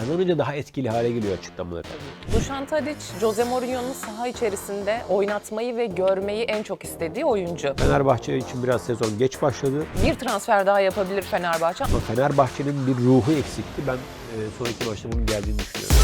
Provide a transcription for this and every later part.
kazanınca daha etkili hale geliyor açıklamaları. Dušan Tadić, Jose Mourinho'nun saha içerisinde oynatmayı ve görmeyi en çok istediği oyuncu. Fenerbahçe için biraz sezon geç başladı. Bir transfer daha yapabilir Fenerbahçe. Ama Fenerbahçe'nin bir ruhu eksikti. Ben e, son iki maçta bunun geldiğini düşünüyorum.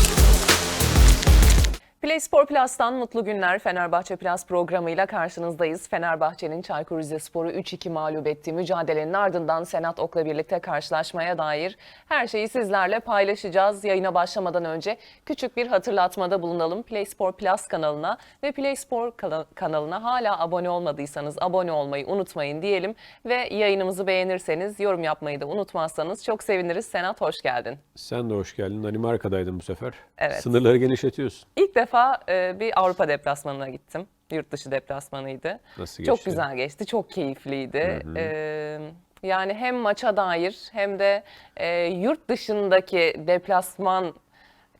Play Spor Plus'tan mutlu günler Fenerbahçe Plus programıyla karşınızdayız. Fenerbahçe'nin Çaykur Rizespor'u 3-2 mağlup ettiği mücadelenin ardından Senat Ok'la birlikte karşılaşmaya dair her şeyi sizlerle paylaşacağız. Yayına başlamadan önce küçük bir hatırlatmada bulunalım. Play Spor Plus kanalına ve Play Spor kana- kanalına hala abone olmadıysanız abone olmayı unutmayın diyelim. Ve yayınımızı beğenirseniz yorum yapmayı da unutmazsanız çok seviniriz. Senat hoş geldin. Sen de hoş geldin. Danimarka'daydın bu sefer. Evet. Sınırları genişletiyorsun. İlk defa e, bir Avrupa deplasmanına gittim. Yurt dışı deplasmanıydı. Nasıl Çok geçti? güzel geçti, çok keyifliydi. E, yani hem maça dair hem de e, yurt dışındaki deplasman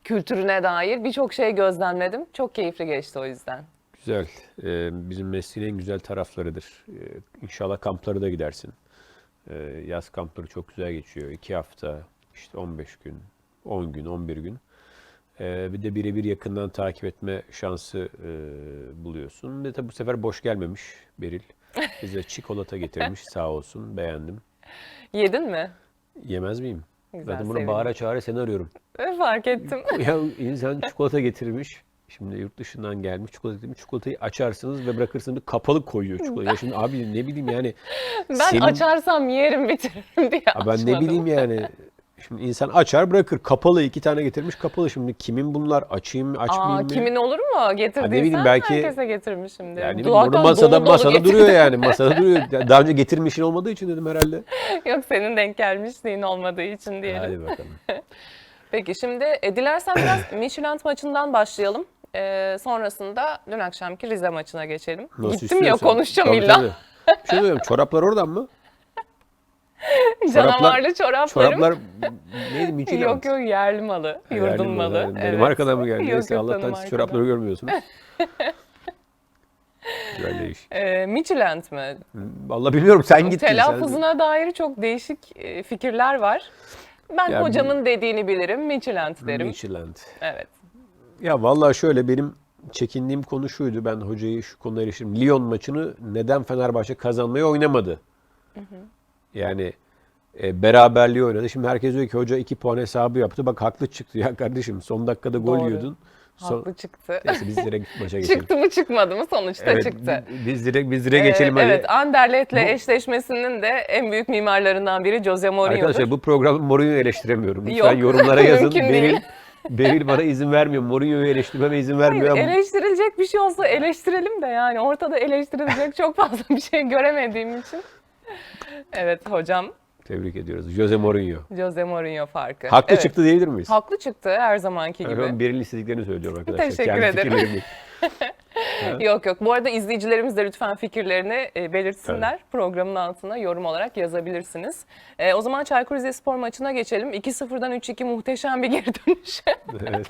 kültürüne dair birçok şey gözlemledim. Çok keyifli geçti o yüzden. Güzel. Ee, bizim mesleğin güzel taraflarıdır. Ee, inşallah kamplara da gidersin. Ee, yaz kampları çok güzel geçiyor. İki hafta, işte 15 gün, 10 gün, 11 gün. Ee, bir de birebir yakından takip etme şansı e, buluyorsun. Ve tabii bu sefer boş gelmemiş Beril. Bize çikolata getirmiş sağ olsun. Beğendim. Yedin mi? Yemez miyim? Güzel, Zaten bunu sevindim. bağıra çağıra seni arıyorum. E, fark ettim. Ya insan çikolata getirmiş. Şimdi yurt dışından gelmiş çikolata getirmiş. Çikolatayı açarsınız ve bırakırsınız kapalı koyuyor çikolatayı. Ya şimdi abi ne bileyim yani. ben senin- açarsam yerim bitiririm diye Ha ben ne açmadım. bileyim yani. Şimdi insan açar bırakır. Kapalı iki tane getirmiş kapalı. Şimdi kimin bunlar? Açayım mı açmayayım Aa, mı? kimin olur mu? Getirdiysen bileyim, belki- herkese getirmişimdir. Yani Zaten bunu masada dolu dolu masada getirdim. duruyor yani. Masada duruyor. Daha önce getirmişin olmadığı için dedim herhalde. Yok senin denk gelmişliğin olmadığı için diyelim. Hadi bakalım. Peki şimdi e, dilersen biraz Michelin maçından başlayalım. E, sonrasında dün akşamki Rize maçına geçelim. Gittim istiyorsan. ya konuşacağım Tabii, illa. tabii. Bir şey diyorum. Çoraplar oradan mı? Canavarlı çoraplarım. Çoraplar neydi? Michelin. Yok yok yerli malı, Yerli yurdun mi? malı. Ha, evet. Danimarka'dan mı geldi? Yok, Neyse Allah'tan siz çorapları görmüyorsunuz. Güzel değişik. E, Michelin mi? Vallahi bilmiyorum sen gittin. sen- Telaffuzuna dair çok değişik e, fikirler var. Ben Ya, hocamın dediğini bilirim, Michelin derim. Michelin. Evet. Ya vallahi şöyle benim çekindiğim konu şuydu. Ben hocayı şu konuda eleştirdim. Lyon maçını neden Fenerbahçe kazanmayı oynamadı? Yani e, beraberliği oynadı. Şimdi herkes diyor ki hoca 2 puan hesabı yaptı. Bak haklı çıktı ya kardeşim. Son dakikada gol Doğru. yiyordun. Son... Haklı çıktı. Neyse biz direkt maça geçelim. Çıktı mı çıkmadı mı sonuçta Evet, çıktı. Biz direkt biz direkt geçelim Ee, hadi. Evet, Anderlet'le Bu- eşleşmesinin de en büyük mimarlarından biri Jose Mourinho'dur. Arkadaşlar bu programı Mourinho'yu eleştiremiyorum. Lütfen Yok, yorumlara yazın. mümkün değil. Beril bana izin vermiyor. Mourinho'yu eleştirmeme izin vermiyor. Hayır, eleştirilecek bir şey olsa eleştirelim de yani ortada eleştirilecek çok fazla bir şey göremediğim için. Evet hocam Tebrik ediyoruz. Jose Mourinho. Jose Mourinho farkı. Haklı Evet, çıktı diyebilir miyiz? Haklı çıktı her zamanki gibi. Ben Beril'in istediklerini söylüyorum arkadaşlar. Teşekkür Kendi ederim. fikirlerim değil. Yok yok. Bu arada izleyicilerimiz de lütfen fikirlerini e, belirtsinler. Programın altına yorum olarak yazabilirsiniz. E, o zaman Çaykur Rizespor maçına geçelim. 2-0'dan 3-2 muhteşem bir geri dönüş. Evet.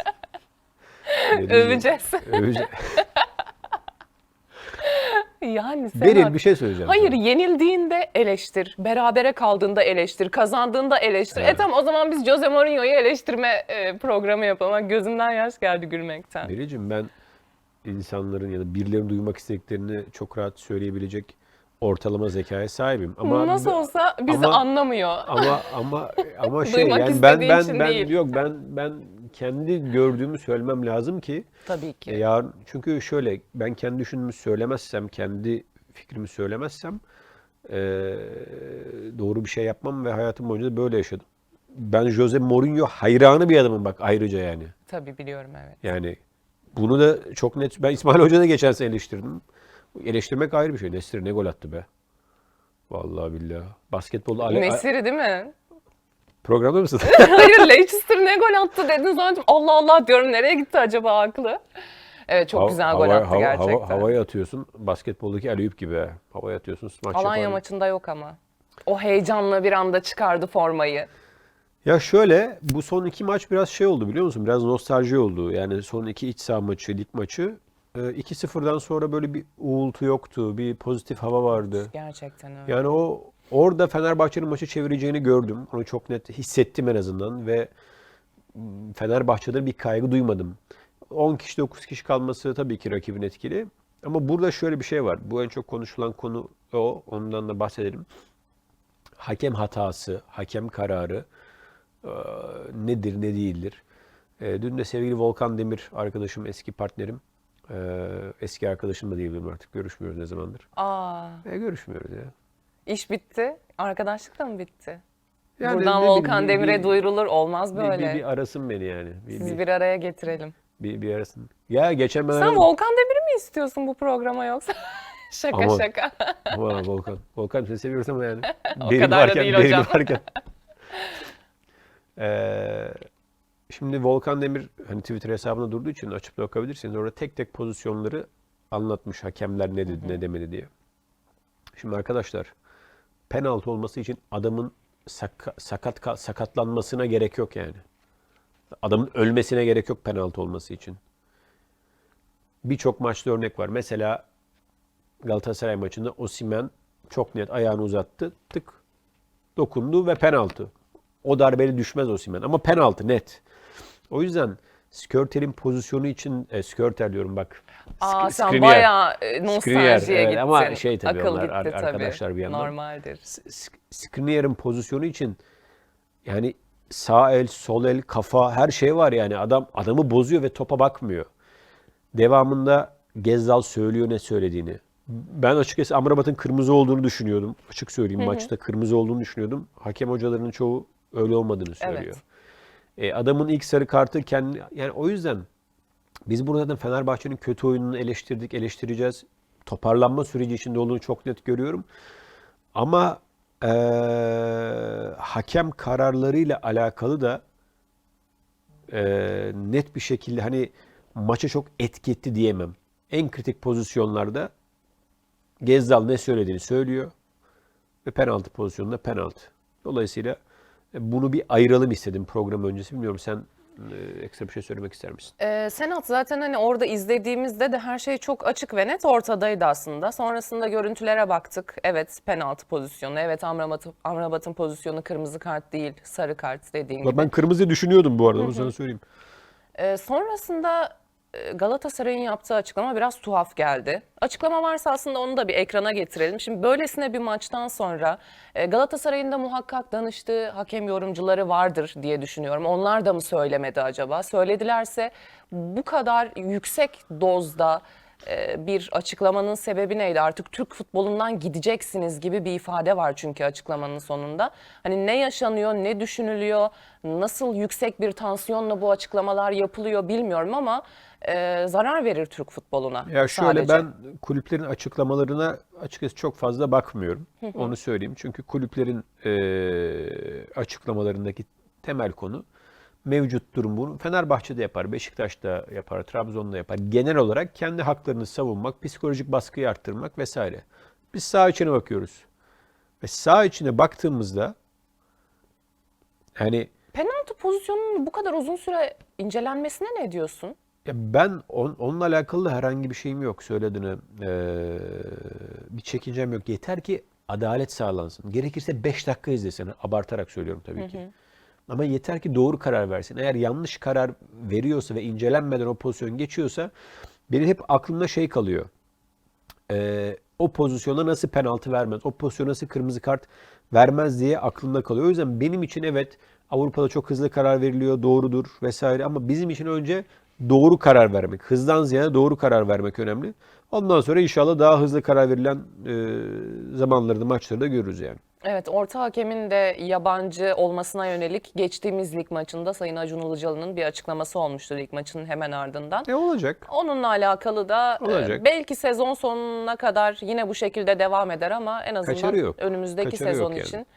Öveceğiz. Öveceğiz. yani Senat, Beril bir şey söyleyeceğim. Hayır sana. yenildiğinde eleştir, berabere kaldığında eleştir, kazandığında eleştir. Evet. E tamam o zaman biz Jose Mourinho'yu eleştirme e, programı yapalım. Gözümden yaş geldi gülmekten. Beril'cim ben insanların ya da birilerinin duymak istediklerini çok rahat söyleyebilecek ortalama zekaya sahibim. Ama Nasıl olsa bizi ama- anlamıyor. ama ama ama şey yani ben ben ben değil. yok ben ben kendi gördüğümü söylemem lazım ki Tabii ki. E, yarın çünkü şöyle ben kendi düşündüğümü söylemezsem, kendi fikrimi söylemezsem e, doğru bir şey yapmam ve hayatım boyunca da böyle yaşadım. Ben Jose Mourinho hayranı bir adamım bak ayrıca yani. Tabii biliyorum evet. Yani bunu da çok net ben İsmail Hoca da geçen sene eleştirdim. Eleştirmek ayrı bir şey. Nestir ne gol attı be. Vallahi billahi. Basketbolda ale- Nesiri değil mi? Programda mısın? Hayır Leicester ne gol attı dedin zaten Allah Allah diyorum nereye gitti acaba aklı? Evet çok Hav- güzel gol hava- attı hava- gerçekten. hava- havaya atıyorsun. Basketboldaki Aleyüp gibi. Havaya atıyorsun. Smaç Alanya yapan- maçında yok ama. O heyecanla bir anda çıkardı formayı. Ya şöyle bu son iki maç biraz şey oldu biliyor musun? Biraz nostalji oldu. Yani son iki iç saha maçı, lig maçı. e, 2-0'dan sonra böyle bir uğultu yoktu. Bir pozitif hava vardı. Gerçekten öyle. Yani o orada Fenerbahçe'nin maçı çevireceğini gördüm. Onu çok net hissettim en azından ve Fenerbahçe'de bir kaygı duymadım. 10 kişi 9 kişi kalması tabii ki rakibin etkili. Ama burada şöyle bir şey var. Bu en çok konuşulan konu o. Ondan da bahsedelim. Hakem hatası, hakem kararı e, nedir, ne değildir? E, dün de sevgili Volkan Demir arkadaşım, eski partnerim, e, eski arkadaşım da diyebilirim artık. Görüşmüyoruz ne zamandır. Aa, E, görüşmüyoruz ya. İş bitti. Arkadaşlık da mı bitti? Yani Buradan ne Volkan bileyim, bir- Demir'e bir- duyurulur. Olmaz Bir, böyle. bir, bir arasın beni yani. Bir, Sizi bir, bir araya getirelim. bir, bir arasın. Ya geçen ben Sen aradım. Volkan Demir'i mi istiyorsun bu programa yoksa? şaka Ama- şaka. Ama Volkan. Volkan seni seviyoruz ama yani. O Benim kadar da varken, değil hocam. varken. Ee, şimdi Volkan Demir hani Twitter hesabında durduğu için açıp da bakabilirsiniz. Orada tek tek pozisyonları anlatmış. Hakemler ne dedi ne demedi diye. Şimdi arkadaşlar penaltı olması için adamın saka- sakat ka- sakatlanmasına gerek yok yani. Adamın ölmesine gerek yok penaltı olması için. Birçok maçta örnek var. Mesela Galatasaray maçında Osimhen çok net ayağını uzattı. Tık dokundu ve penaltı. O darbeli düşmez Osimhen ama penaltı net. O yüzden Skörter'in pozisyonu için e, Skörter diyorum bak. Aa Sk- sen Skriniar. bayağı e, nostaljiye Skriniar, evet. gittin. Ama şey tabii Akıl onlar, gitti ar- tabii. arkadaşlar bir yandan. Normaldir. S- Skriniar'ın pozisyonu için yani sağ el, sol el, kafa her şey var yani. Adam adamı bozuyor ve topa bakmıyor. Devamında Gezzal söylüyor ne söylediğini. Ben açıkçası Amrabat'ın kırmızı olduğunu düşünüyordum. Açık söyleyeyim maçta kırmızı olduğunu düşünüyordum. Hakem hocalarının çoğu öyle olmadığını söylüyor. E, adamın ilk sarı kartı kendi yani o yüzden biz burada da Fenerbahçe'nin kötü oyununu eleştirdik, eleştireceğiz. Toparlanma süreci içinde olduğunu çok net görüyorum. Ama eee, hakem kararlarıyla alakalı da eee, net bir şekilde hani maça çok etki etti diyemem. En kritik pozisyonlarda Gezdal ne söylediğini söylüyor ve penaltı pozisyonunda penaltı. Dolayısıyla e, bunu bir ayıralım istedim program öncesi. Bilmiyorum sen e, ekstra bir şey söylemek ister misin? Ee, Senat zaten hani orada izlediğimizde de her şey çok açık ve net ortadaydı aslında. Sonrasında görüntülere baktık. Evet penaltı pozisyonu, evet Amrabat'ın Amrabat'ın pozisyonu kırmızı kart değil, sarı kart dediğin gibi. Ben kırmızı düşünüyordum bu arada. Onu sana söyleyeyim. Ee, sonrasında e, Galatasaray'ın yaptığı açıklama biraz tuhaf geldi. Açıklama varsa aslında onu da bir ekrana getirelim. Şimdi böylesine bir maçtan sonra e, Galatasaray'ın da muhakkak danıştığı hakem yorumcuları vardır diye düşünüyorum. Onlar da mı söylemedi acaba? Söyledilerse bu kadar yüksek dozda e, bir açıklamanın sebebi neydi? Artık Türk futbolundan gideceksiniz gibi bir ifade var çünkü açıklamanın sonunda. Hani ne yaşanıyor, ne düşünülüyor, nasıl yüksek bir tansiyonla bu açıklamalar yapılıyor bilmiyorum ama e, zarar verir Türk futboluna. Ya şöyle sadece. ben kulüplerin açıklamalarına açıkçası çok fazla bakmıyorum. Onu söyleyeyim. Çünkü kulüplerin eee, açıklamalarındaki temel konu mevcut durum bunu. Fenerbahçe'de yapar, Beşiktaş'ta yapar, Trabzon'da yapar. Genel olarak kendi haklarını savunmak, psikolojik baskıyı arttırmak vesaire. Biz sağ içine bakıyoruz. Ve sağ içine baktığımızda hani Penaltı pozisyonunun bu kadar uzun süre incelenmesine ne diyorsun? Ya ben on, onunla alakalı herhangi bir şeyim yok söylediğine. Ee, bir çekincem yok. Yeter ki adalet sağlansın. Gerekirse 5 dakika izlesin. Abartarak söylüyorum tabii ki. Ama yeter ki doğru karar versin. Eğer yanlış karar veriyorsa ve incelenmeden o pozisyon geçiyorsa benim hep aklımda şey kalıyor. Ee, o pozisyona nasıl penaltı vermez, o pozisyona nasıl kırmızı kart vermez diye aklımda kalıyor. O yüzden benim için evet Avrupa'da çok hızlı karar veriliyor, doğrudur vesaire ama bizim için önce doğru karar vermek, hızdan ziyade doğru karar vermek önemli. Ondan sonra inşallah daha hızlı karar verilen e, zamanları da maçları da görürüz yani. Evet, orta hakemin de yabancı olmasına yönelik geçtiğimiz lig maçında Sayın Acun Ilıcalı'nın bir açıklaması olmuştu lig maçının hemen ardından. Ne olacak? Onunla alakalı da e, Olacak. belki sezon sonuna kadar yine bu şekilde devam eder ama en azından önümüzdeki Kaçarı sezon yani. için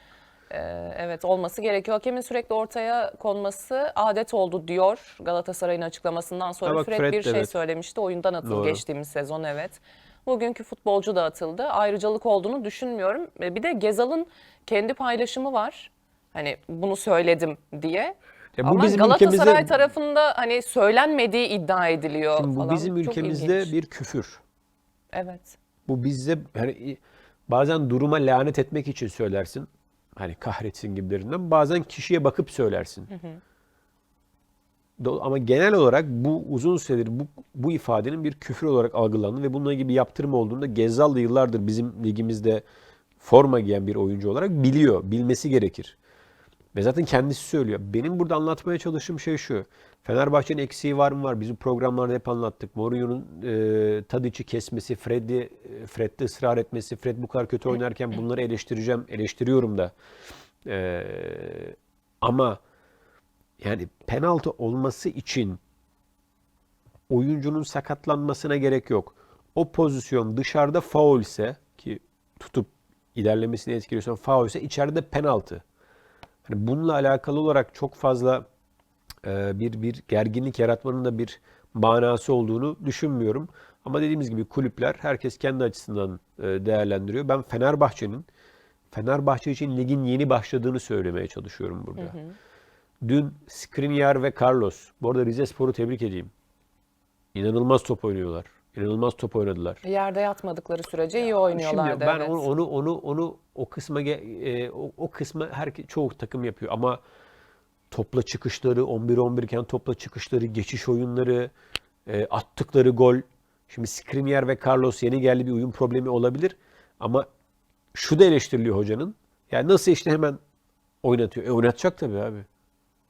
e, evet olması gerekiyor. Hakemin sürekli ortaya konması adet oldu diyor Galatasaray'ın açıklamasından sonra bak, Fred Fred bir de şey evet. söylemişti. Oyundan atıldı Doğru. geçtiğimiz sezon evet. Bugünkü futbolcu da atıldı. Ayrıcalık olduğunu düşünmüyorum. E, Bir de Gezal'ın kendi paylaşımı var. Hani bunu söyledim diye. Ya bu Ama bizim Galatasaray ülkemizde- tarafında hani söylenmediği iddia ediliyor Şimdi bu falan. bizim ülkemizde bir küfür. Evet. Bu bizde hani bazen duruma lanet etmek için söylersin. Hani kahretsin gibilerinden. Bazen kişiye bakıp söylersin. Do- Ama genel olarak bu uzun süredir bu, bu ifadenin bir küfür olarak algılandı ve bununla ilgili bir yaptırım olduğunda Gezzal da yıllardır bizim ligimizde forma giyen bir oyuncu olarak biliyor, bilmesi gerekir. Ve zaten kendisi söylüyor. Benim burada anlatmaya çalıştığım şey şu. Fenerbahçe'nin eksiği var mı var? Bizim programlarda hep anlattık. Mourinho'nun e, Tadic'i kesmesi, Fred'i Fred'de ısrar etmesi, Fred bu kadar kötü oynarken bunları eleştireceğim, eleştiriyorum da. E, ama yani penaltı olması için oyuncunun sakatlanmasına gerek yok. O pozisyon dışarıda faul ise ki tutup ilerlemesini etkiliyorsan faul ise içeride penaltı. Hani bununla alakalı olarak çok fazla e, bir bir gerginlik yaratmanın da bir manası olduğunu düşünmüyorum. Ama dediğimiz gibi kulüpler herkes kendi açısından e, değerlendiriyor. Ben Fenerbahçe'nin Fenerbahçe için ligin yeni başladığını söylemeye çalışıyorum burada. Dün Skriniar ve Carlos, bu arada Rize Spor'u tebrik edeyim. İnanılmaz top oynuyorlar. İnanılmaz top oynadılar. Yerde yatmadıkları sürece iyi oynuyorlardı. Şimdi ben evet. onu onu onu onu o kısma e, o, o kısmı her çoğu takım yapıyor ama topla çıkışları 11-11 iken topla çıkışları, geçiş oyunları, e, attıkları gol. Şimdi Skriniar ve Carlos yeni geldi bir uyum problemi olabilir ama şu da eleştiriliyor hocanın. Yani nasıl işte hemen oynatıyor. E oynatacak tabii abi.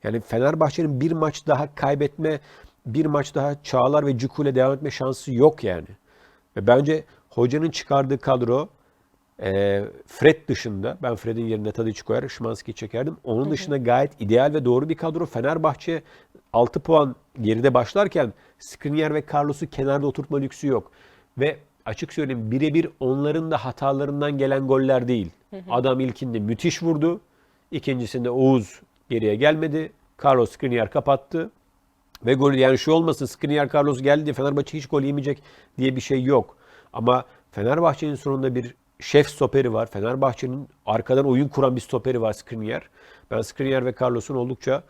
Yani Fenerbahçe'nin bir maç daha kaybetme, bir maç daha Çağlar ve Cuku ile devam etme şansı yok yani. Ve bence hocanın çıkardığı kadro e, Fred dışında, ben Fred'in yerine Tadic koyar, Şimanski'yi çekerdim. Onun dışında gayet ideal ve doğru bir kadro. Fenerbahçe 6 puan geride başlarken Skriniar ve Carlos'u kenarda oturtma lüksü yok. Ve açık söyleyeyim birebir onların da hatalarından gelen goller değil. Adam ilkinde müthiş vurdu. İkincisinde Oğuz geriye gelmedi. Carlos Skriniar kapattı. Ve gol yani şu olmasın Skriniar Carlos geldi Fenerbahçe hiç gol yemeyecek diye bir şey yok. Ama Fenerbahçe'nin sonunda bir şef stoperi var. Fenerbahçe'nin arkadan oyun kuran bir stoperi var Skriniar. Ben Skriniar ve Carlos'un oldukça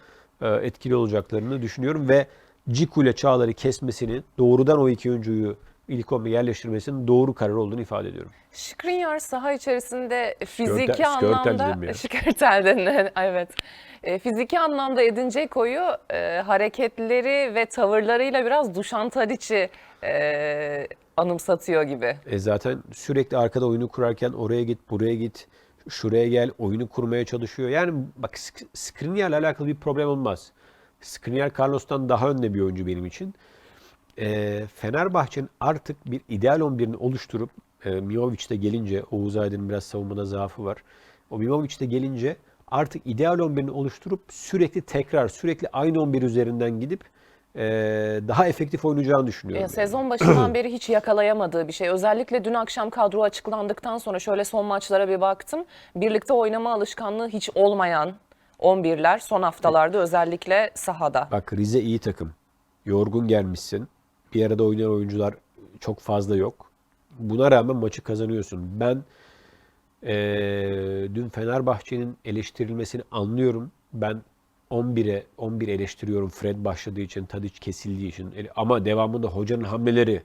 e, etkili olacaklarını düşünüyorum ve Ciku ile Çağlar'ı kesmesini, doğrudan o iki oyuncuyu ilk 11'e yerleştirmesinin doğru karar olduğunu ifade ediyorum. Skriniar saha içerisinde fiziki Skörtel- anlamda. Skörtel'den evet. E, fiziki anlamda Edin Dzeko'yu e, hareketleri ve tavırlarıyla biraz Dušan Tadic'i e, anımsatıyor gibi. E zaten sürekli arkada oyunu kurarken oraya git, buraya git, şuraya gel, oyunu kurmaya çalışıyor. Yani bak Sk- Skriniar'la alakalı bir problem olmaz. Skriniar Carlos'tan daha önde bir oyuncu benim için. E, Fenerbahçe'nin artık bir ideal 11'ini oluşturup e, Mijovic de gelince, Oğuz Aydın'ın biraz savunmada zaafı var. O Mijovic de gelince artık ideal 11'ini oluşturup sürekli tekrar, sürekli aynı 11 üzerinden gidip daha efektif oynayacağını düşünüyorum. Ya, sezon başından beri hiç yakalayamadığı bir şey. Özellikle dün akşam kadro açıklandıktan sonra şöyle son maçlara bir baktım. Birlikte oynama alışkanlığı hiç olmayan 11'ler son haftalarda özellikle sahada. Bak Rize iyi takım. Yorgun gelmişsin. Bir arada oynayan oyuncular çok fazla yok. Buna rağmen maçı kazanıyorsun. Ben eee, dün Fenerbahçe'nin eleştirilmesini anlıyorum. Ben 11'e 11 eleştiriyorum Fred başladığı için, Tadic kesildiği için. Ele- Ama devamında hocanın hamleleri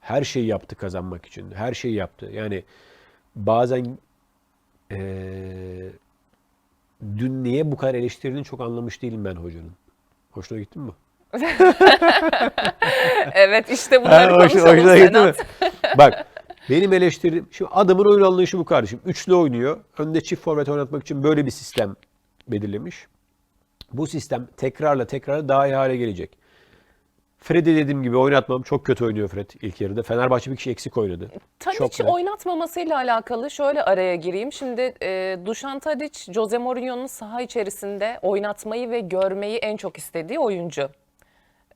her şeyi yaptı kazanmak için. Her şeyi yaptı. Yani bazen eee, dün niye bu kadar eleştirildiğini çok anlamış değilim ben hocanın. Hoşuna gitti mi? Evet işte bunları Ha, hoş- konuşalım hoşuna gitti mi? Bak benim eleştirim, şimdi adamın oyun anlayışı bu kardeşim. Üçlü oynuyor. Önde çift forvet oynatmak için böyle bir sistem belirlemiş. Bu sistem tekrarla tekrarla daha iyi hale gelecek. Fred'i dediğim gibi oynatmam. Çok kötü oynuyor Fred ilk yarıda. Fenerbahçe bir kişi eksik oynadı. Net. oynatmamasıyla alakalı şöyle araya gireyim. Şimdi e, Dušan Tadic, Jose Mourinho'nun saha içerisinde oynatmayı ve görmeyi en çok istediği oyuncu.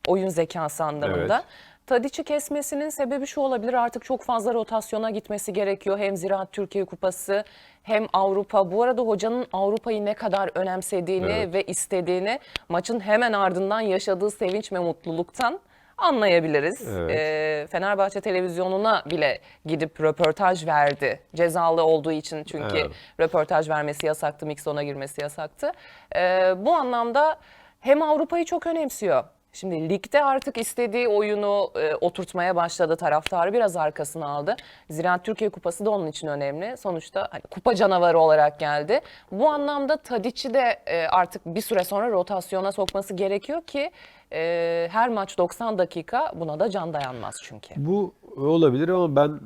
Oyun zekası anlamında. Evet. Tadic'i kesmesinin sebebi şu olabilir artık çok fazla rotasyona gitmesi gerekiyor. Hem Ziraat Türkiye Kupası hem Avrupa. Bu arada hocanın Avrupa'yı ne kadar önemsediğini Evet. ve istediğini maçın hemen ardından yaşadığı sevinç ve mutluluktan anlayabiliriz. Evet. Ee, Fenerbahçe televizyonuna bile gidip röportaj verdi. Cezalı olduğu için çünkü Evet. röportaj vermesi yasaktı, mixona girmesi yasaktı. Ee, bu anlamda hem Avrupa'yı çok önemsiyor. Şimdi ligde artık istediği oyunu e, oturtmaya başladı taraftarı biraz arkasına aldı. Ziraat Türkiye Kupası da onun için önemli. Sonuçta hani kupa canavarı olarak geldi. Bu anlamda Tadic'i de e, artık bir süre sonra rotasyona sokması gerekiyor ki Ee, her maç 90 dakika buna da can dayanmaz çünkü. Bu olabilir ama ben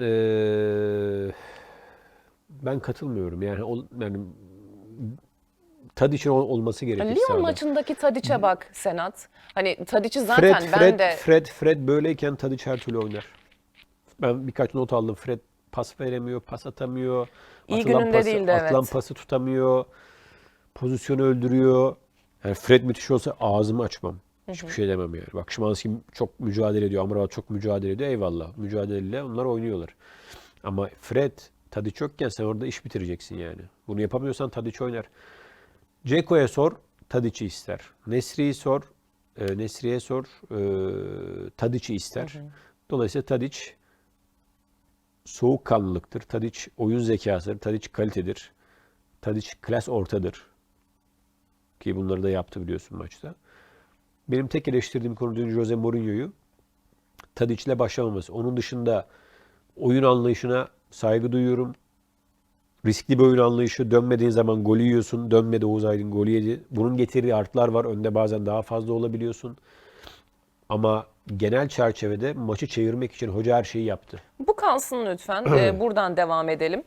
eee, ben katılmıyorum. Yani ol- yani Tadic'in ol- olması gerekir Lyon sahada. maçındaki Tadiç'e bak Senat. Hani Tadiç'i zaten Fred, ben Fred, de Fred, Fred böyleyken Tadic her türlü oynar. Ben birkaç not aldım. Fred pas veremiyor, pas atamıyor. İyi atılan gününde pası, değildi, atılan evet. pası tutamıyor. Pozisyonu öldürüyor. Yani Fred müthiş olsa ağzımı açmam. Hiçbir şey demem yani. Bak Şimanski çok mücadele ediyor. Amrabat çok mücadele ediyor. Eyvallah. Mücadeleyle onlar oynuyorlar. Ama Fred, Tadic yokken sen orada iş bitireceksin yani. Bunu yapamıyorsan Tadic oynar. Ceko'ya sor, Tadic'i ister. Nesri'yi sor, e, Nesri'ye sor, e, Tadic'i ister. Dolayısıyla Tadic soğukkanlılıktır. Tadic oyun zekasıdır. Tadic kalitedir. Tadic klas ortadır. Ki bunları da yaptı biliyorsun maçta. Benim tek eleştirdiğim konu dün Jose Mourinho'yu Tadic'le başlamaması. Onun dışında oyun anlayışına saygı duyuyorum. Riskli bir oyun anlayışı. Dönmediğin zaman golü yiyorsun. Dönmedi Oğuz Aydın golü yedi. Bunun getirdiği artlar var. Önde bazen daha fazla olabiliyorsun. Ama genel çerçevede maçı çevirmek için hoca her şeyi yaptı. Bu kalsın lütfen. Ee, buradan devam edelim.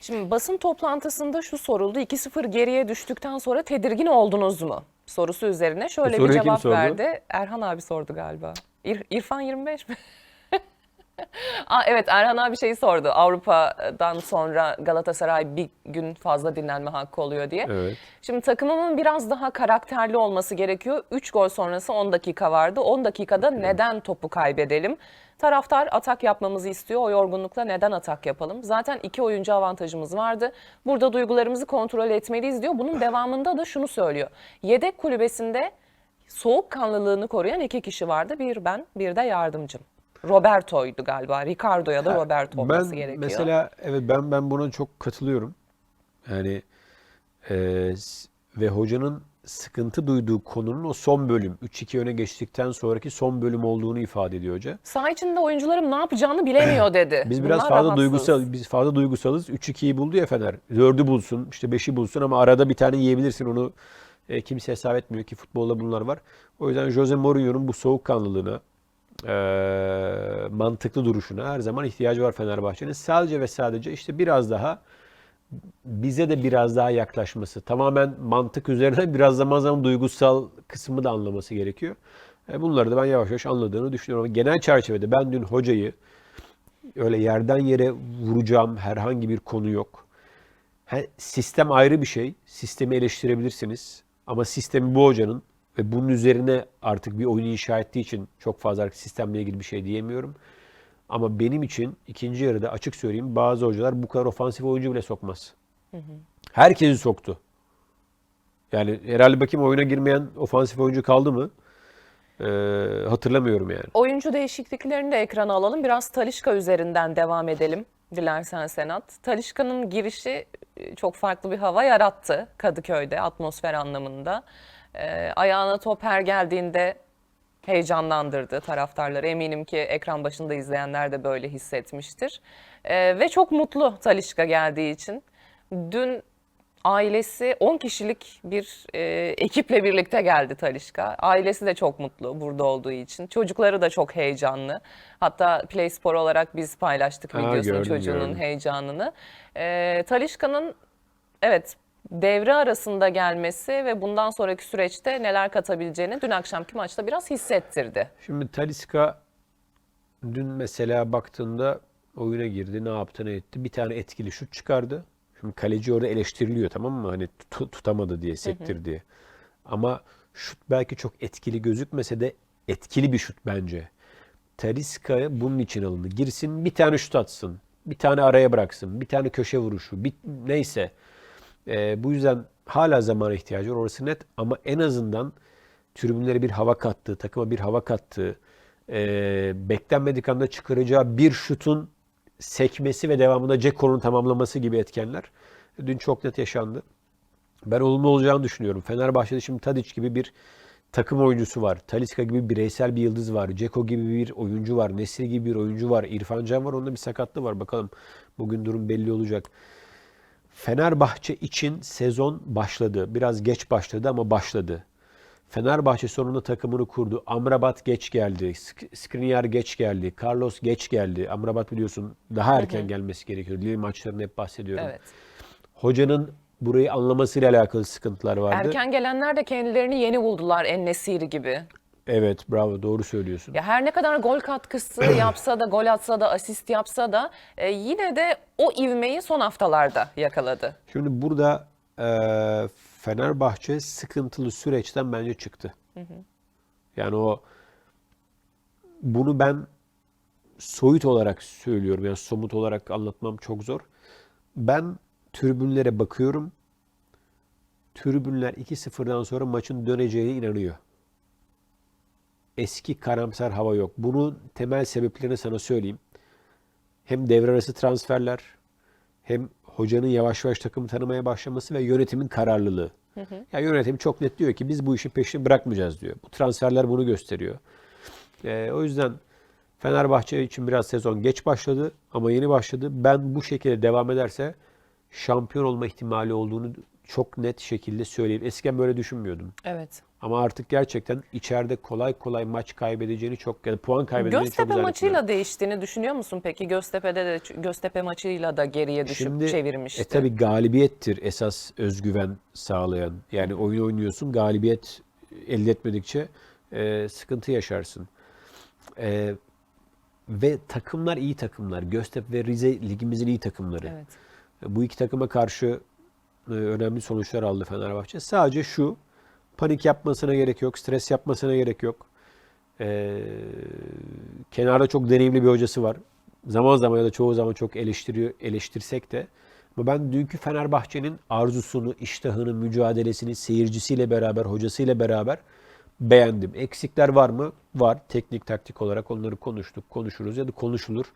Şimdi basın toplantısında şu soruldu. 2-0 geriye düştükten sonra tedirgin oldunuz mu? Sorusu üzerine şöyle bir cevap verdi. Erhan abi sordu galiba. İr- İrfan 25 mi? Aa, evet Erhan abi şeyi sordu. Avrupa'dan sonra Galatasaray bir gün fazla dinlenme hakkı oluyor diye. Evet. Şimdi takımımın biraz daha karakterli olması gerekiyor. 3 gol sonrası 10 dakika vardı. 10 dakikada neden topu kaybedelim? Taraftar atak yapmamızı istiyor. O yorgunlukla neden atak yapalım? Zaten iki oyuncu avantajımız vardı. Burada duygularımızı kontrol etmeliyiz diyor. Bunun devamında da şunu söylüyor. Yedek kulübesinde soğukkanlılığını koruyan iki kişi vardı. Bir ben, bir de yardımcım. Roberto'ydu galiba. Ricardo ya da Roberto olması ben gerekiyor. mesela evet ben ben buna çok katılıyorum. Yani e, ve hocanın sıkıntı duyduğu konunun o son bölüm 3-2 öne geçtikten sonraki son bölüm olduğunu ifade ediyor hoca. Saha içinde oyuncularım ne yapacağını bilemiyor dedi. Biz biraz Bunlar fazla rahatsız. duygusal biz fazla duygusalız. 3-2'yi buldu ya Fener. 4'ü bulsun, işte 5'i bulsun ama arada bir tane yiyebilirsin. Onu e, kimse hesap etmiyor ki futbolda bunlar var. O yüzden Jose Mourinho'nun bu soğukkanlılığına, e, mantıklı duruşuna her zaman ihtiyacı var Fenerbahçe'nin. Sadece ve sadece işte biraz daha bize de biraz daha yaklaşması. Tamamen mantık üzerine biraz zaman zaman duygusal kısmı da anlaması gerekiyor. E, bunları da ben yavaş yavaş anladığını düşünüyorum. Ama genel çerçevede ben dün hocayı öyle yerden yere vuracağım herhangi bir konu yok. He, sistem ayrı bir şey. Sistemi eleştirebilirsiniz. Ama sistemi bu hocanın ve bunun üzerine artık bir oyunu inşa ettiği için çok fazla artık sistemle ilgili bir şey diyemiyorum. Ama benim için ikinci yarıda açık söyleyeyim bazı hocalar bu kadar ofansif oyuncu bile sokmaz. Herkesi soktu. Yani herhalde bakayım oyuna girmeyen ofansif oyuncu kaldı mı? Ee, hatırlamıyorum yani. Oyuncu değişikliklerini de ekrana alalım. Biraz Talişka üzerinden devam edelim. Dilersen Senat. Talişka'nın girişi e, çok farklı bir hava yarattı Kadıköy'de atmosfer anlamında. Ee, ayağına top her geldiğinde heyecanlandırdı taraftarları. Eminim ki ekran başında izleyenler de böyle hissetmiştir. Ee, ve çok mutlu Talişka geldiği için. Dün ailesi 10 kişilik bir e, ekiple birlikte geldi Talişka. Ailesi de çok mutlu burada olduğu için. Çocukları da çok heyecanlı. Hatta Play Spor olarak biz paylaştık Ha, videosunu gördüm, çocuğunun gördüm. heyecanını. E, Talişka'nın evet devre arasında gelmesi ve bundan sonraki süreçte neler katabileceğini dün akşamki maçta biraz hissettirdi. Şimdi Talisca dün mesela baktığında oyuna girdi. Ne yaptı ne etti? Bir tane etkili şut çıkardı. Şimdi kaleci orada eleştiriliyor tamam mı? Hani tut- tutamadı diye, sektir diye. Ama şut belki çok etkili gözükmese de etkili bir şut bence. Talisca bunun için alındı. Girsin bir tane şut atsın. Bir tane araya bıraksın. Bir tane köşe vuruşu. Bir, neyse. Ee, bu yüzden hala zamana ihtiyacı var. Orası net. Ama en azından tribünlere bir hava kattığı, takıma bir hava kattığı, e, beklenmedik anda çıkaracağı bir şutun sekmesi ve devamında Ceko'nun tamamlaması gibi etkenler dün çok net yaşandı. Ben olumlu olacağını düşünüyorum. Fenerbahçe'de şimdi Tadic gibi bir takım oyuncusu var. Talisca gibi bireysel bir yıldız var. Ceko gibi bir oyuncu var. Nesri gibi bir oyuncu var. İrfan Can var. Onda bir sakatlığı var. Bakalım bugün durum belli olacak. Fenerbahçe için sezon başladı. Biraz geç başladı ama başladı. Fenerbahçe sonunda takımını kurdu. Amrabat geç geldi. Sk- Skriniar geç geldi. Carlos geç geldi. Amrabat biliyorsun daha erken gelmesi gerekiyor. Lille maçlarını hep bahsediyorum. Evet. Hocanın burayı anlamasıyla alakalı sıkıntılar vardı. Erken gelenler de kendilerini yeni buldular En-Nesyri gibi. Evet bravo doğru söylüyorsun. Ya her ne kadar gol katkısı yapsa da, gol atsa da, asist yapsa da e, yine de o ivmeyi son haftalarda yakaladı. Şimdi burada e, Fenerbahçe sıkıntılı süreçten bence çıktı. Yani o bunu ben soyut olarak söylüyorum. Yani somut olarak anlatmam çok zor. Ben tribünlere bakıyorum. Tribünler 2-0'dan sonra maçın döneceğine inanıyor. Eski karamsar hava yok. Bunun temel sebeplerini sana söyleyeyim. Hem devre arası transferler, hem hocanın yavaş yavaş takımı tanımaya başlaması ve yönetimin kararlılığı. Ya yönetim çok net diyor ki biz bu işin peşini bırakmayacağız diyor. Bu transferler bunu gösteriyor. Ee, o yüzden Fenerbahçe için biraz sezon geç başladı ama yeni başladı. Ben bu şekilde devam ederse şampiyon olma ihtimali olduğunu çok net şekilde söyleyeyim. Eskiden böyle düşünmüyordum. Evet. Ama artık gerçekten içeride kolay kolay maç kaybedeceğini çok yani puan kaybedeceğini çok Göztepe maçıyla değiştiğini düşünüyor musun peki? Göztepe'de de Göztepe maçıyla da geriye düşüp Şimdi çevirmişti. e tabii galibiyettir esas özgüven sağlayan. Yani oyun oynuyorsun galibiyet elde etmedikçe e, sıkıntı yaşarsın. E, ve takımlar iyi takımlar. Göztepe ve Rize ligimizin iyi takımları. Evet. Bu iki takıma karşı önemli sonuçlar aldı Fenerbahçe. Sadece şu panik yapmasına gerek yok, stres yapmasına gerek yok. E, kenarda çok deneyimli bir hocası var. Zaman zaman ya da çoğu zaman çok eleştiriyor, eleştirsek de ama ben dünkü Fenerbahçe'nin arzusunu, iştahını, mücadelesini seyircisiyle beraber, hocasıyla beraber beğendim. Eksikler var mı? Var. Teknik taktik olarak onları konuştuk, konuşuruz ya da konuşulur.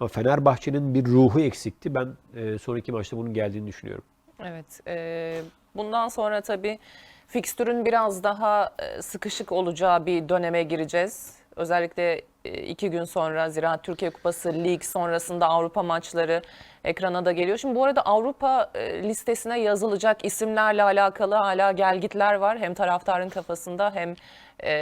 Ama Fenerbahçe'nin bir ruhu eksikti. Ben e, son iki maçta bunun geldiğini düşünüyorum. Evet. e, bundan sonra tabii fikstürün biraz daha e, sıkışık olacağı bir döneme gireceğiz. Özellikle e, iki gün sonra Ziraat Türkiye Kupası lig sonrasında Avrupa maçları ekrana da geliyor. Şimdi bu arada Avrupa e, listesine yazılacak isimlerle alakalı hala gelgitler var. Hem taraftarın kafasında hem e,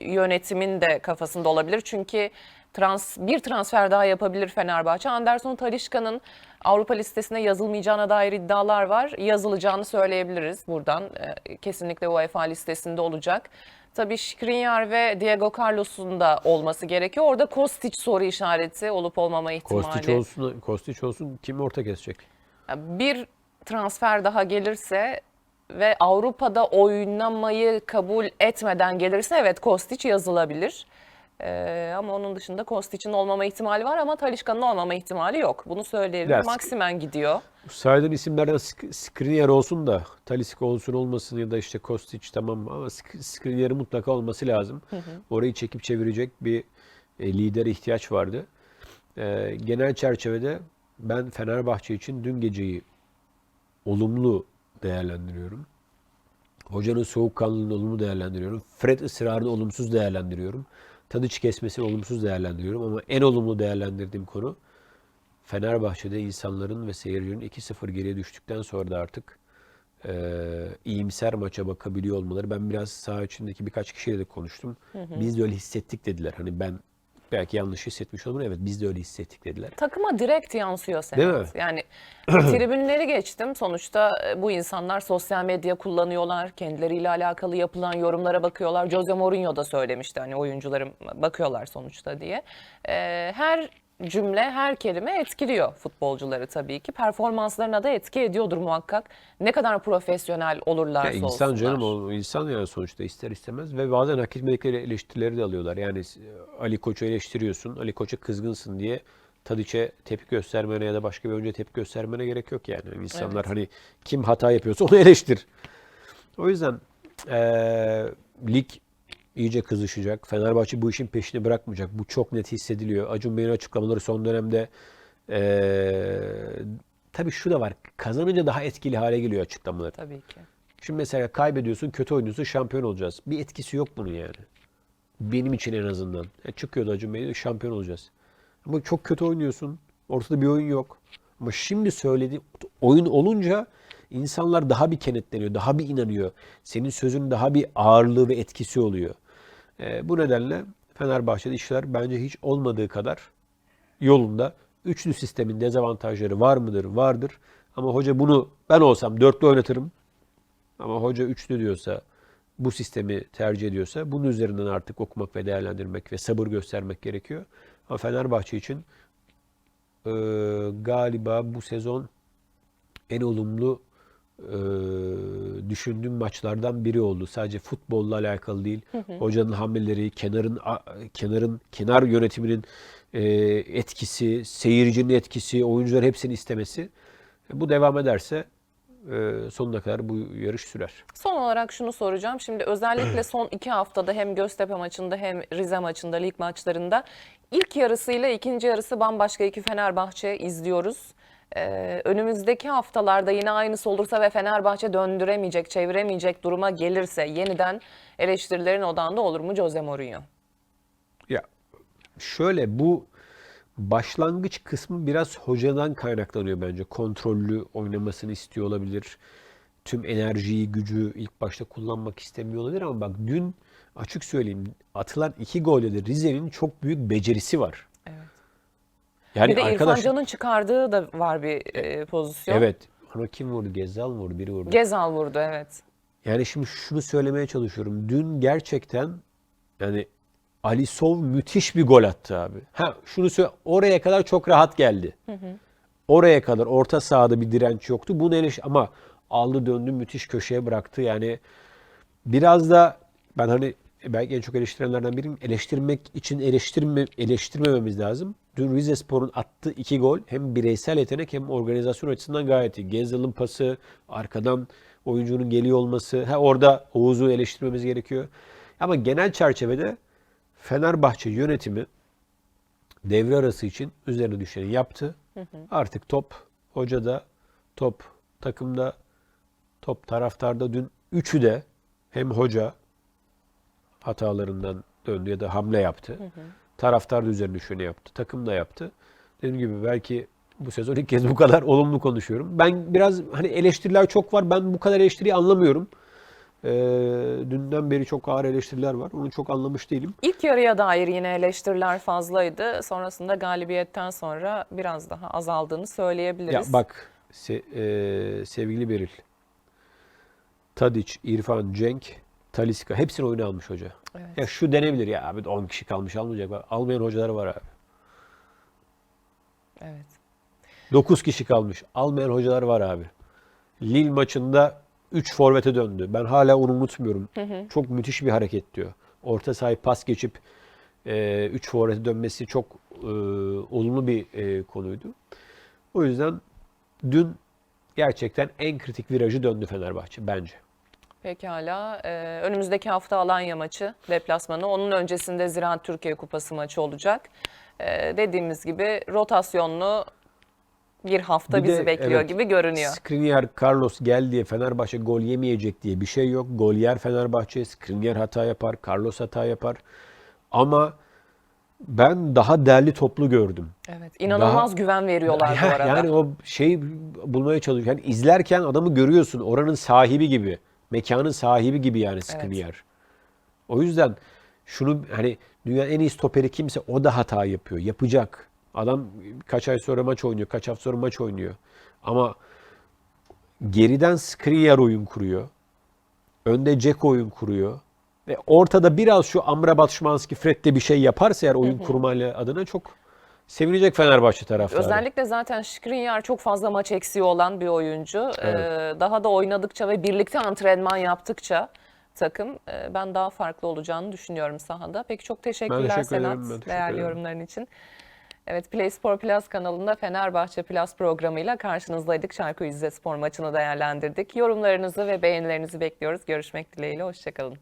yönetimin de kafasında olabilir. Çünkü trans, bir transfer daha yapabilir Fenerbahçe. Anderson Talişka'nın Avrupa listesine yazılmayacağına dair iddialar var. Yazılacağını söyleyebiliriz buradan. E, kesinlikle UEFA listesinde olacak. Tabii Skriniar ve Diego Carlos'un da olması gerekiyor. Orada Kostic soru işareti olup olmama ihtimali. Kostiç olsun, Kostiç olsun kim orta kesecek? Bir transfer daha gelirse ve Avrupa'da oynamayı kabul etmeden gelirse evet Kostic yazılabilir. Ee, ama onun dışında Kostic'in olmama ihtimali var ama Talişka'nın olmama ihtimali yok. Bunu söyleyebilirim. Ya, Maximen gidiyor. Saydığın isimlerden Sk- Skriniar olsun da Talisca olsun olmasın ya da işte Kostić tamam ama Sk- Skriniar'ın mutlaka olması lazım. Orayı çekip çevirecek bir e, lidere ihtiyaç vardı. E, genel çerçevede ben Fenerbahçe için dün geceyi olumlu değerlendiriyorum. Hocanın soğukkanlılığını olumlu değerlendiriyorum. Fred ısrarını olumsuz değerlendiriyorum. Tadiç kesmesini olumsuz değerlendiriyorum ama en olumlu değerlendirdiğim konu Fenerbahçe'de insanların ve seyircinin 2-0 geriye düştükten sonra da artık e, iyimser maça bakabiliyor olmaları. Ben biraz saha içindeki birkaç kişiyle de konuştum. Biz de öyle hissettik dediler. Hani ben belki yanlış hissetmiş olabilirim. Evet biz de öyle hissettik dediler. Takıma direkt yansıyor Değil Senat. mi? Yani tribünleri geçtim. Sonuçta e, bu insanlar sosyal medya kullanıyorlar. Kendileriyle alakalı yapılan yorumlara bakıyorlar. Jose Mourinho da söylemişti hani oyuncularım bakıyorlar sonuçta diye. Ee, her cümle, her kelime etkiliyor futbolcuları tabii ki. Performanslarına da etki ediyordur muhakkak. Ne kadar profesyonel olurlarsa Ya insan olsunlar. canım o insan yani sonuçta ister istemez ve bazen hak etmedikleri eleştirileri de alıyorlar. Yani Ali Koç'u eleştiriyorsun, Ali Koç'a kızgınsın diye Tadiç'e tepki göstermene ya da başka bir oyuncuya tepki göstermene gerek yok yani. Yani İnsanlar Evet. hani kim hata yapıyorsa onu eleştir. O yüzden eee, lig iyice kızışacak. Fenerbahçe bu işin peşini bırakmayacak. Bu çok net hissediliyor. Acun Bey'in açıklamaları son dönemde eee tabii şu da var. Kazanınca daha etkili hale geliyor açıklamaları. Tabii ki. Şimdi mesela kaybediyorsun, kötü oynuyorsun, şampiyon olacağız. Bir etkisi yok bunun yani. Benim için en azından. Ya çıkıyordu Acun Bey şampiyon olacağız. Ama çok kötü oynuyorsun. Ortada bir oyun yok. Ama şimdi söyledi oyun olunca insanlar daha bir kenetleniyor, daha bir inanıyor. Senin sözün daha bir ağırlığı ve etkisi oluyor. E, bu nedenle Fenerbahçe'de işler bence hiç olmadığı kadar yolunda. Üçlü sistemin dezavantajları var mıdır? Vardır. Ama hoca bunu ben olsam dörtlü oynatırım. Ama hoca üçlü diyorsa, bu sistemi tercih ediyorsa bunun üzerinden artık okumak ve değerlendirmek ve sabır göstermek gerekiyor. Ama Fenerbahçe için e, galiba bu sezon en olumlu e, düşündüğüm maçlardan biri oldu. Sadece futbolla alakalı değil. Hocanın hamleleri, kenarın kenarın kenar yönetiminin e, etkisi, seyircinin etkisi, oyuncular hepsini istemesi. Bu devam ederse e, sonuna kadar bu yarış sürer. Son olarak şunu soracağım. Şimdi özellikle son iki haftada hem Göztepe maçında hem Rize maçında, lig maçlarında ilk yarısıyla ikinci yarısı bambaşka iki Fenerbahçe izliyoruz. Ee, önümüzdeki haftalarda yine aynısı olursa ve Fenerbahçe döndüremeyecek, çeviremeyecek duruma gelirse yeniden eleştirilerin odağında olur mu Jose Mourinho? Ya şöyle bu başlangıç kısmı biraz hocadan kaynaklanıyor bence. Kontrollü oynamasını istiyor olabilir. Tüm enerjiyi, gücü ilk başta kullanmak istemiyor olabilir ama bak dün açık söyleyeyim atılan iki golde de Rize'nin çok büyük becerisi var. Yani bir de İrfan arkadaş Can'ın çıkardığı da var bir e, pozisyon. evet onu kim vurdu? Gezzal mı vurdu? Biri vurdu. Gezal vurdu evet. Yani şimdi şunu söylemeye çalışıyorum. Dün gerçekten yani Ali Sov müthiş bir gol attı abi. Ha şunu söyle oraya kadar çok rahat geldi. Oraya kadar orta sahada bir direnç yoktu. Bunu eleş ama aldı döndü müthiş köşeye bıraktı. Yani biraz da ben hani belki en çok eleştirenlerden biriyim. Eleştirmek için eleştirme, eleştirmememiz lazım. Dün Rizespor'un attığı iki gol hem bireysel yetenek hem organizasyon açısından gayet iyi. Gezzal'ın pası, arkadan oyuncunun geliyor olması. Ha orada Oğuz'u eleştirmemiz gerekiyor. Ama genel çerçevede Fenerbahçe yönetimi devre arası için üzerine düşeni yaptı. Artık top hocada, top takımda, top taraftarda. Dün üçü de hem hoca hatalarından döndü ya da hamle yaptı. Taraftar da üzerine düşeni yaptı. Takım da yaptı. Dediğim gibi belki bu sezon ilk kez bu kadar olumlu konuşuyorum. Ben biraz hani eleştiriler çok var. Ben bu kadar eleştiriyi anlamıyorum. Ee, dünden beri çok ağır eleştiriler var. Onu çok anlamış değilim. İlk yarıya dair yine eleştiriler fazlaydı. Sonrasında galibiyetten sonra biraz daha azaldığını Ya söyleyebiliriz. bak se- e, sevgili Beril. Tadic, İrfan, Cenk, Taliska hepsini oyuna almış hoca. Evet. Ya şu denebilir ya abi 10 kişi kalmış almayacak. Almayan hocalar var abi. Evet. 9 kişi kalmış. Almayan hocalar var abi. Lille maçında 3 forvete döndü. Ben hala onu unutmuyorum. Çok müthiş bir hareket diyor. Orta sahayı pas geçip 3 forvete dönmesi çok e, olumlu bir e, konuydu. O yüzden dün gerçekten en kritik virajı döndü Fenerbahçe bence. Pekala. Ee, önümüzdeki hafta Alanya maçı deplasmanı. Onun öncesinde Ziraat Türkiye Kupası maçı olacak. Ee, dediğimiz gibi rotasyonlu bir hafta Bir bizi de, bekliyor evet, gibi görünüyor. Skriniar, Carlos gel diye Fenerbahçe gol yemeyecek diye bir şey yok. Gol yer Fenerbahçe, Skriniar hata yapar, Carlos hata yapar. Ama ben daha derli toplu gördüm. Evet. İnanılmaz güven veriyorlar bu Ya- arada. Yani o şey bulmaya çalışıyor. Yani izlerken adamı görüyorsun. Oranın sahibi gibi. Mekanın sahibi gibi yani Skriniar. O yüzden şunu hani dünyanın en iyi stoperi kimse o da hata yapıyor. Yapacak. Adam kaç ay sonra maç oynuyor. Kaç hafta sonra maç oynuyor. Ama geriden Skriniar oyun kuruyor. Önde Ceko oyun kuruyor. Ve ortada biraz şu Amrabat, Şmanski, Fred de bir şey yaparsa eğer oyun kurmayla adına çok sevinecek Fenerbahçe taraftarı. Özellikle zaten Skriniar çok fazla maç eksiği olan bir oyuncu. Ee, daha da oynadıkça ve birlikte antrenman yaptıkça takım e, ben daha farklı olacağını düşünüyorum sahada. Peki çok teşekkürler teşekkür ederim, Senat ben teşekkür değerli ederim. yorumların için. Evet Play Spor Plus kanalında Fenerbahçe Plus programıyla karşınızdaydık. Çaykur Rizespor maçını değerlendirdik. Yorumlarınızı ve beğenilerinizi bekliyoruz. Görüşmek dileğiyle. Hoşçakalın.